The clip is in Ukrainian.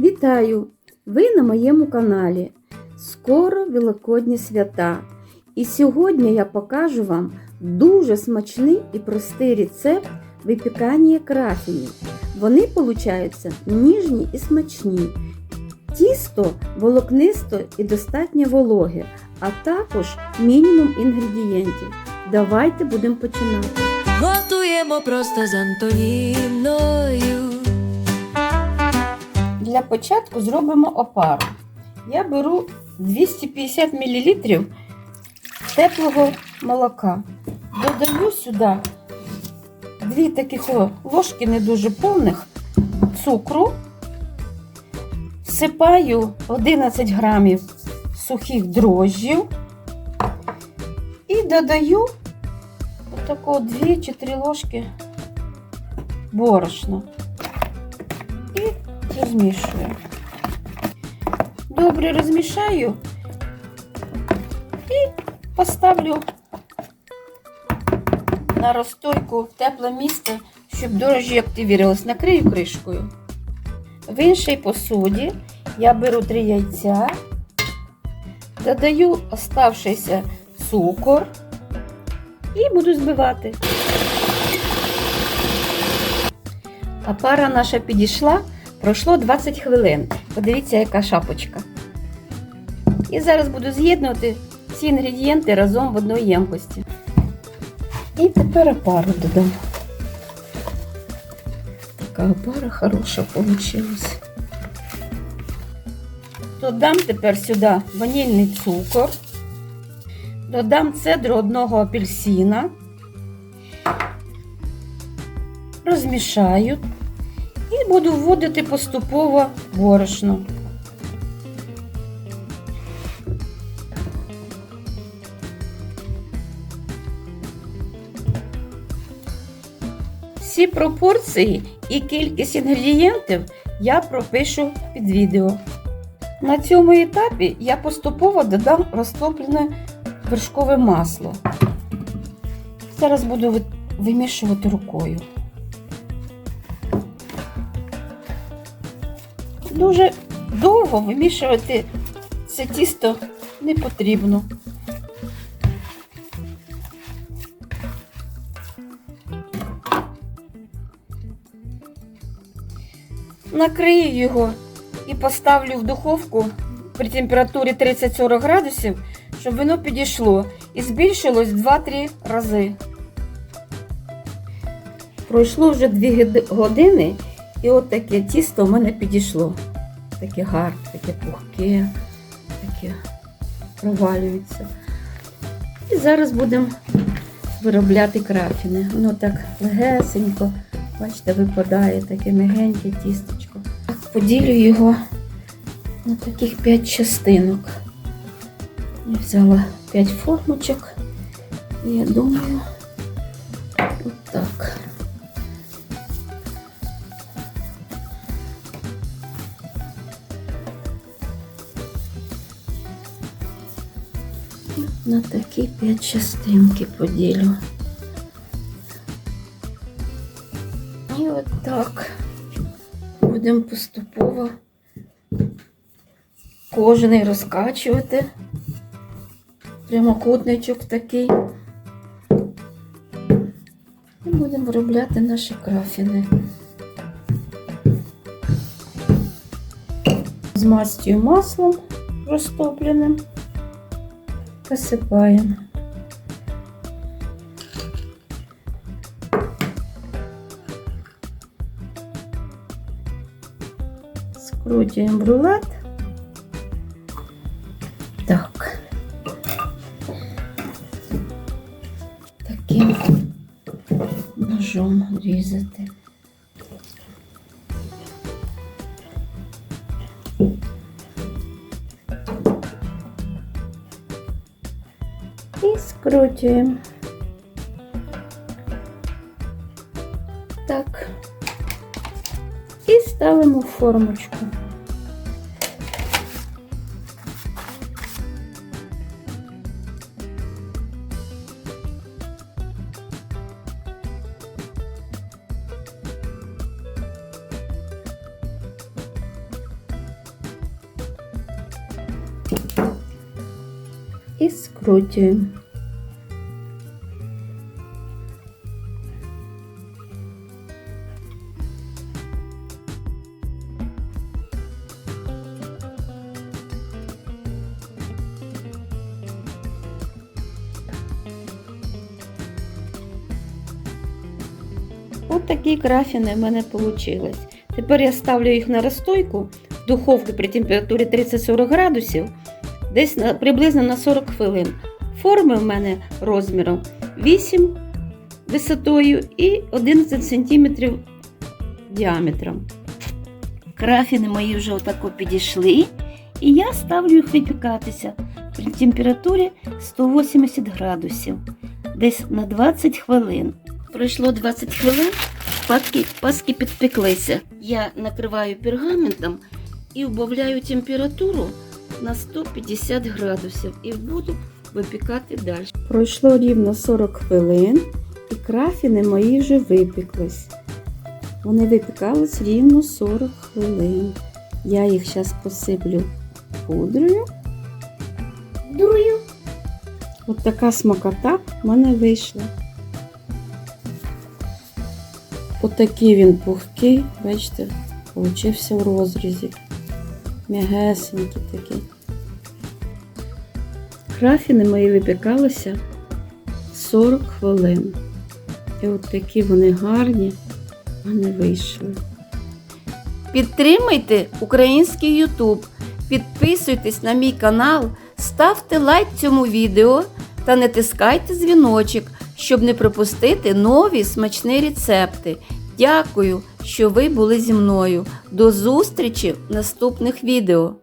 Вітаю! Ви на моєму каналі. Скоро Великодні свята. І сьогодні я покажу вам дуже смачний і простий рецепт випікання крафінів. Вони получаються ніжні і смачні. Тісто волокнисто і достатньо вологе, а також мінімум інгредієнтів. Давайте будемо починати. Готуємо просто з Антоніною. Для початку зробимо опару. Я беру 250 мл теплого молока. Додаю сюди дві таких ложки не дуже повних цукру. Всипаю 11 грамів сухих дрожжів і додаю отако 2 чи 3 ложки борошна. І розмішую. Добре розмішаю і поставлю на розстойку в тепле місце, щоб дрожжі активірувалися. Накрию кришкою. В іншій посуді я беру 3 яйця, додаю оставшийся цукор і буду збивати. А пара наша підійшла, пройшло 20 хвилин. Подивіться, яка шапочка. І зараз буду з'єднувати ці інгредієнти разом в одній ємкості. І тепер опару додам. Така опара хороша вийшла. Додам тепер сюди ванільний цукор, додам цедру одного апельсина, розмішаю і буду вводити поступово борошно. Всі пропорції і кількість інгредієнтів я пропишу під відео. На цьому етапі я поступово додам розтоплене вершкове масло. Зараз буду вимішувати рукою. Дуже довго вимішувати це тісто не потрібно. Накрию його і поставлю в духовку при температурі 30-40 градусів, щоб воно підійшло і збільшилось 2-3 рази. Пройшло вже 2 години, і от таке тісто в мене підійшло. Таке гарне, таке пухке, таке провалюється. І зараз будемо виробляти крафіни. Воно так легесенько, бачите, випадає таке мягеньке тістечко. Поділю його на таких 5 частинок. Я взяла 5 формочок. І я думаю, отак. На такі 5 частинки поділю. І от так будемо поступово кожний розкачувати. Прямокутничок такий. І будемо виробляти наші крафіни. Змастюю маслом розтопленим, посипаємо. Скрутюємо рулет. Так. Таким ножом різати. Відкручуємо. Так. и ставим в формочку. и скручуємо. Ось такі крафіни в мене вийшли. Тепер я ставлю їх на розстойку в духовку при температурі 30-40 градусів, десь приблизно на 40 хвилин. Форми в мене розміром 8 висотою і 11 см діаметром. Крафіни мої вже отако підійшли, і я ставлю їх випікатися при температурі 180 градусів, десь на 20 хвилин. Пройшло 20 хвилин, паски, паски підпеклися. Я накриваю пергаментом і вбавляю температуру на 150 градусів і буду випікати далі. Пройшло рівно 40 хвилин, і крафіни мої вже випеклись. Вони випікались рівно 40 хвилин. Я їх зараз посиплю пудрою. От така смакота в мене вийшла. Отакий він пухкий, бачите, получився в розрізі. М'ягесенький такий. Крафіни мої випікалися 40 хвилин. І от такі вони гарні в мене вийшли. Підтримайте український Ютуб, підписуйтесь на мій канал, ставте лайк цьому відео та натискайте дзвіночок, щоб не пропустити нові смачні рецепти. Дякую, що ви були зі мною. До зустрічі в наступних відео.